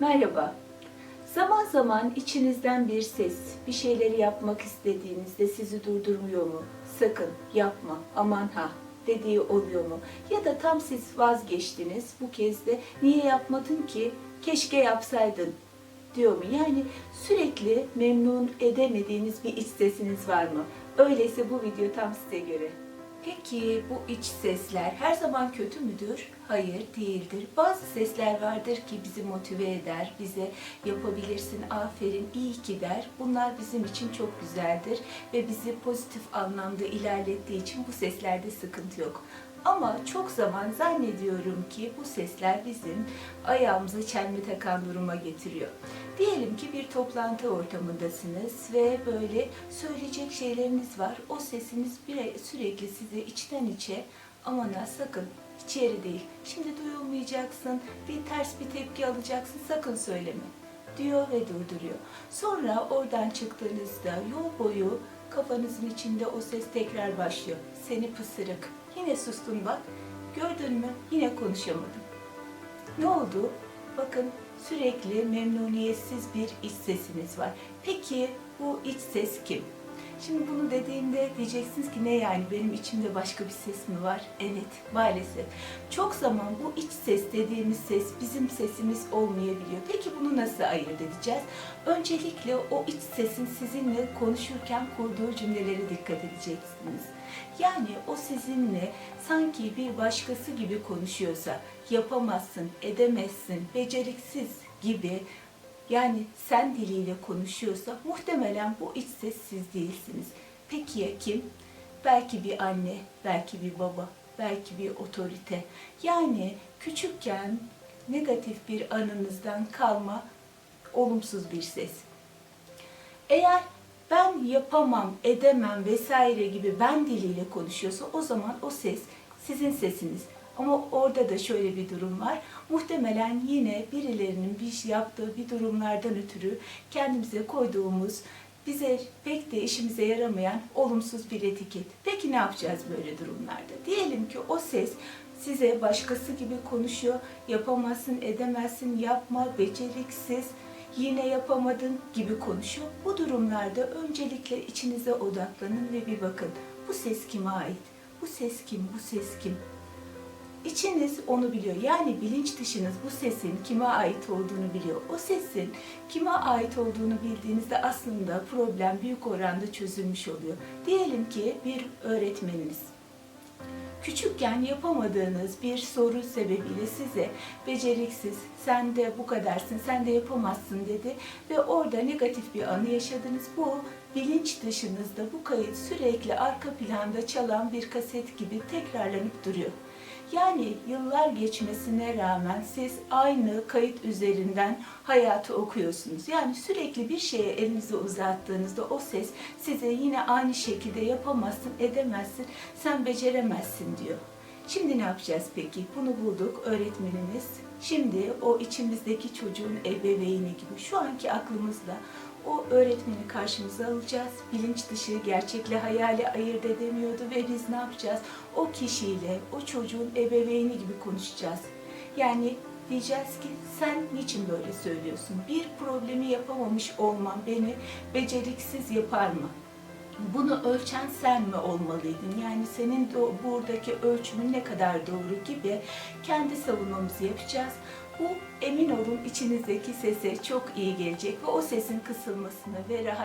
Merhaba. Zaman zaman içinizden bir ses, bir şeyleri yapmak istediğinizde sizi durdurmuyor mu? Sakın yapma, aman ha dediği oluyor mu? Ya da tam siz vazgeçtiniz, bu kez de niye yapmadın ki, keşke yapsaydın diyor mu? Yani sürekli memnun edemediğiniz bir iç sesiniz var mı? Öyleyse bu video tam size göre. Peki bu iç sesler her zaman kötü müdür? Hayır, değildir. Bazı sesler vardır ki bizi motive eder, bize yapabilirsin, aferin, iyi ki der. Bunlar bizim için çok güzeldir ve bizi pozitif anlamda ilerlettiği için bu seslerde sıkıntı yok. Ama çok zaman zannediyorum ki bu sesler bizim ayağımıza çelme takan duruma getiriyor. Diyelim ki bir toplantı ortamındasınız ve böyle söyleyecek şeyleriniz var. O sesiniz bir, sürekli sizi içten içe aman ha sakın hiç yeri değil. Şimdi duyulmayacaksın, bir ters bir tepki alacaksın sakın söyleme diyor ve durduruyor. Sonra oradan çıktığınızda yol boyu kafanızın içinde o ses tekrar başlıyor. Seni pısırık. Yine sustun bak. Gördün mü? Yine konuşamadım. Ne oldu? Bakın sürekli memnuniyetsiz bir iç sesiniz var. Peki bu iç ses kim? Şimdi bunu dediğimde diyeceksiniz ki ne yani benim içimde başka bir ses mi var? Evet maalesef. Çok zaman bu iç ses dediğimiz ses bizim sesimiz olmayabiliyor. Peki bunu nasıl ayırt edeceğiz? Öncelikle o iç sesin sizinle konuşurken kurduğu cümlelere dikkat edeceksiniz. Yani o sizinle sanki bir başkası gibi konuşuyorsa yapamazsın, edemezsin, beceriksiz gibi yani sen diliyle konuşuyorsa muhtemelen bu iç ses siz değilsiniz. Peki ya kim? Belki bir anne, belki bir baba, belki bir otorite. Yani küçükken negatif bir anınızdan kalma olumsuz bir ses. Eğer ben yapamam, edemem vesaire gibi ben diliyle konuşuyorsa o zaman o ses sizin sesiniz. Ama orada da şöyle bir durum var. Muhtemelen yine birilerinin bir şey yaptığı bir durumlardan ötürü kendimize koyduğumuz bize pek de işimize yaramayan olumsuz bir etiket. Peki ne yapacağız böyle durumlarda? Diyelim ki o ses size başkası gibi konuşuyor. Yapamazsın, edemezsin, yapma, beceriksiz, yine yapamadın gibi konuşuyor. Bu durumlarda öncelikle içinize odaklanın ve bir bakın. Bu ses kime ait? Bu ses kim? Bu ses kim? İçiniz onu biliyor. Yani bilinç dışınız bu sesin kime ait olduğunu biliyor. O sesin kime ait olduğunu bildiğinizde aslında problem büyük oranda çözülmüş oluyor. Diyelim ki bir öğretmeniniz küçükken yapamadığınız bir soru sebebiyle size beceriksiz, sen de bu kadarsın, sen de yapamazsın dedi ve orada negatif bir anı yaşadınız. Bu bilinç dışınızda bu kayıt sürekli arka planda çalan bir kaset gibi tekrarlanıp duruyor. Yani yıllar geçmesine rağmen siz aynı kayıt üzerinden hayatı okuyorsunuz. Yani sürekli bir şeye elinizi uzattığınızda o ses size yine aynı şekilde yapamazsın, edemezsin, sen beceremezsin diyor. Şimdi ne yapacağız peki? Bunu bulduk öğretmenimiz. Şimdi o içimizdeki çocuğun ebeveyni gibi şu anki aklımızla o öğretmeni karşımıza alacağız. Bilinç dışı gerçekle hayali ayırt edemiyordu ve biz ne yapacağız? O kişiyle, o çocuğun ebeveyni gibi konuşacağız. Yani diyeceğiz ki sen niçin böyle söylüyorsun? Bir problemi yapamamış olman beni beceriksiz yapar mı? Bunu ölçen sen mi olmalıydın? Yani senin de buradaki ölçümün ne kadar doğru gibi kendi savunmamızı yapacağız. Bu emin olun içinizdeki sese çok iyi gelecek ve o sesin kısılmasını ve rahat